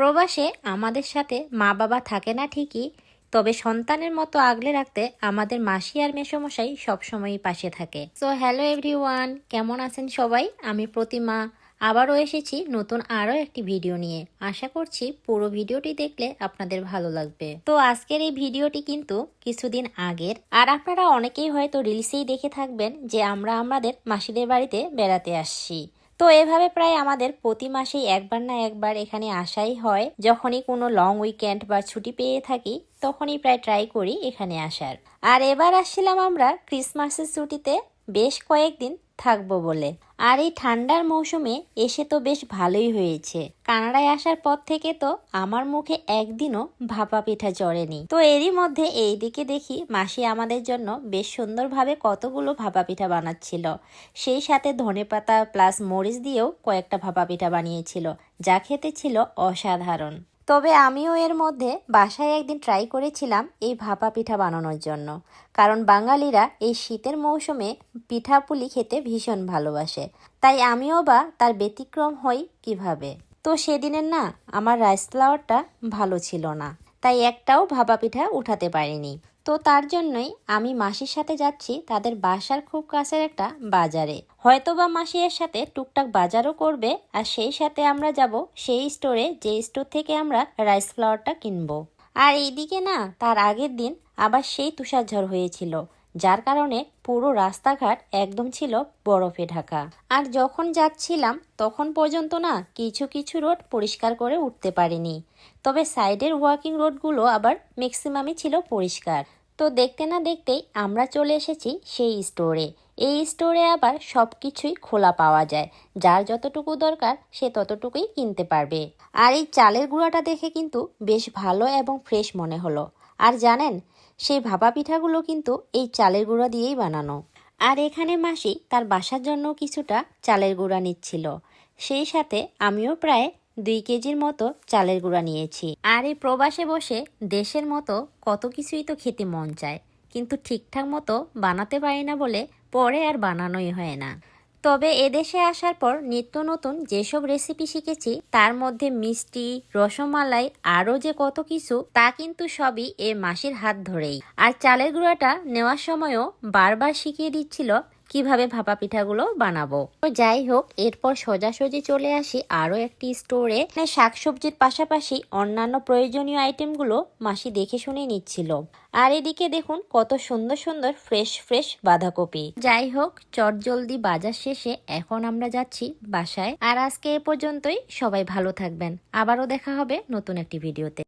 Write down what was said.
প্রবাসে আমাদের সাথে মা বাবা থাকে না ঠিকই, তবে সন্তানের মতো আগলে রাখতে আমাদের মাসি আর মেসমশাই সবসময়ই পাশে থাকে। সো হ্যালো এভরিওয়ান কেমন আছেন সবাই? আমি প্রতিমা। আবারও এসেছি নতুন আরও একটি ভিডিও নিয়ে। আশা করছি পুরো ভিডিওটি দেখলে আপনাদের ভালো লাগবে। তো আজকের এই ভিডিওটি কিন্তু কিছুদিন আগের। আর আপনারা অনেকেই হয়তো রিলসেই দেখে থাকবেন যে আমরা আমাদের মাসিদের বাড়িতে বেড়াতে আসছি। তো এভাবে প্রায় আমাদের প্রতি মাসেই একবার না একবার এখানে আসাই হয়। যখনই কোনো লং উইকেন্ড বা ছুটি পেয়ে থাকি, তখনই প্রায় ট্রাই করি এখানে আসার। আর এবার আসছিলাম আমরা ক্রিসমাসের ছুটিতে। বেশ কয়েকদিন থাকব বলে। আর এই ঠান্ডার মৌসুমে এসে তো বেশ ভালোই হয়েছে। কানাডায় আসার পর থেকে তো আমার মুখে একদিনও ভাপা পিঠা চড়েনি। তো এরই মধ্যে এই দিকে দেখি মাসি আমাদের জন্য বেশ সুন্দরভাবে কতগুলো ভাপা পিঠা বানাচ্ছিল। সেই সাথে ধনেপাতা প্লাস মরিচ দিয়েও কয়েকটা ভাপা পিঠা বানিয়েছিল, যা খেতে ছিল অসাধারণ। তবে আমিও এর মধ্যে বাসায় একদিন ট্রাই করেছিলাম এই ভাপা পিঠা বানানোর জন্য। কারণ বাঙালিরা এই শীতের মৌসুমে পিঠাপুলি খেতে ভীষণ ভালোবাসে। তাই আমিও বা তার ব্যতিক্রম হই কীভাবে? তো সেদিনের না, আমার রাইস ফ্লাওয়ারটা ভালো ছিল না। তাই একটাও ভাপা পিঠা উঠাতে পারিনি। তো তার জন্যই আমি মাসির সাথে যাচ্ছি তাদের বাসার খুব কাছের একটা বাজারে। হয়তোবা মাসি এর সাথে টুকটাক বাজারও করবে আর সেই সাথে আমরা যাব সেই স্টোরে যে স্টোর থেকে আমরা রাইস ফ্লাওয়ারটা কিনবো। আর এইদিকে না, তার আগের দিন আবার সেই তুষারঝড় হয়েছিল, যার কারণে পুরো রাস্তাঘাট একদম ছিল বরফে ঢাকা। আর যখন যাচ্ছিলাম, তখন পর্যন্ত না কিছু কিছু রোড পরিষ্কার করে উঠতে পারিনি। তবে সাইডের ওয়াকিং রোডগুলো আবার ম্যাক্সিমামই ছিল পরিষ্কার। তো দেখতে না দেখতেই আমরা চলে এসেছি সেই স্টোরে এই স্টোরে আবার সব কিছুই খোলা পাওয়া যায়। যার যতটুকু দরকার, সে ততটুকুই কিনতে পারবে। আর এই চালের গুঁড়াটা দেখে কিন্তু বেশ ভালো এবং ফ্রেশ মনে হলো। আর জানেন, সেই ভাপা পিঠাগুলো কিন্তু এই চালের গুঁড়া দিয়েই বানানো। আর এখানে মাসি তার বাসার জন্য কিছুটা চালের গুঁড়া নিচ্ছিল। সেই সাথে আমিও প্রায় দুই কেজির মতো চালের গুঁড়া নিয়েছি। আর এই প্রবাসে বসে দেশের মতো কত কিছুই তো খেতে মন চায়, কিন্তু ঠিকঠাক মতো বানাতে পারি না বলে পরে আর বানানোই হয় না। তবে এদেশে আসার পর নিত্য নতুন যেসব রেসিপি শিখেছি, তার মধ্যে মিষ্টি, রসমালাই, আরও যে কত কিছু, তা কিন্তু সবই এ মাসির হাত ধরেই। আর চালের গুঁড়াটা নেওয়ার সময়ও বারবার শিখিয়ে দিচ্ছিল কীভাবে ভাপা পিঠাগুলো বানাবো? তো যাই হোক এরপর সোজাসুজি চলে আসি আরও একটি স্টোরে শাকসবজির পাশাপাশি অন্যান্য প্রয়োজনীয় আইটেমগুলো মাসি দেখে শুনে নিচ্ছিল। আর এদিকে দেখুন, কত সুন্দর সুন্দর ফ্রেশ ফ্রেশ বাঁধাকপি। যাই হোক চট জলদি বাজার শেষে এখন আমরা যাচ্ছি বাসায়। আর আজকে এ পর্যন্তই, সবাই ভালো থাকবেন। আবারও দেখা হবে নতুন একটি ভিডিওতে